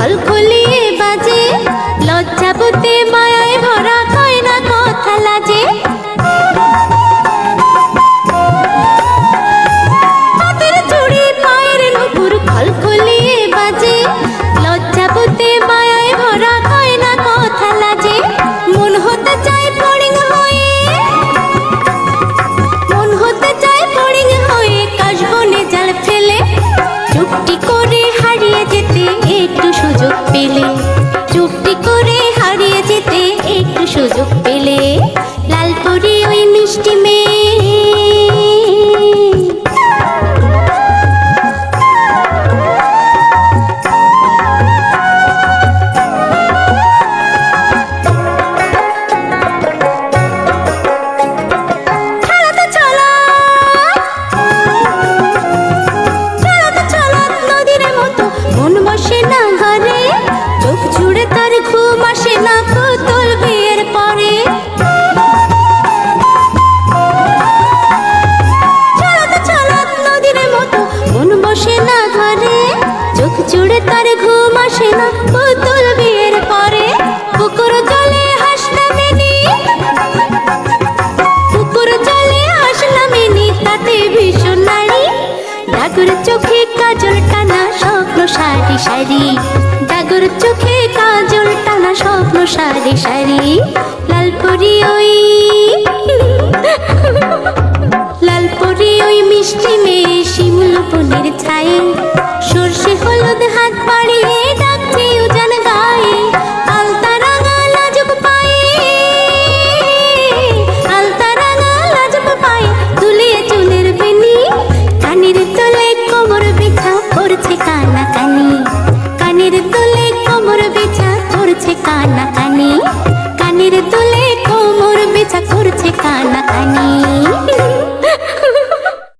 খলখলিয়ে বাজে লজ্জাবতে মা জুড়ে তার ঘুম আসে না। পুতুল বিয়ের পরে পুকুর জলে হাস পুকুর জলে আসলাম তাতে ভীষণ নারী। ডাগর চোখে কাজল টানা স্বপ্ন সারি সারি। ডাগর চোখে কাজল টানা স্বপ্ন সারি সারি। লালপরি ওই লালপরি ওই মিষ্টি মেয়ে শিমুল বনের ছায়ে সর্ষে হলুদ হাত বাড়িয়ে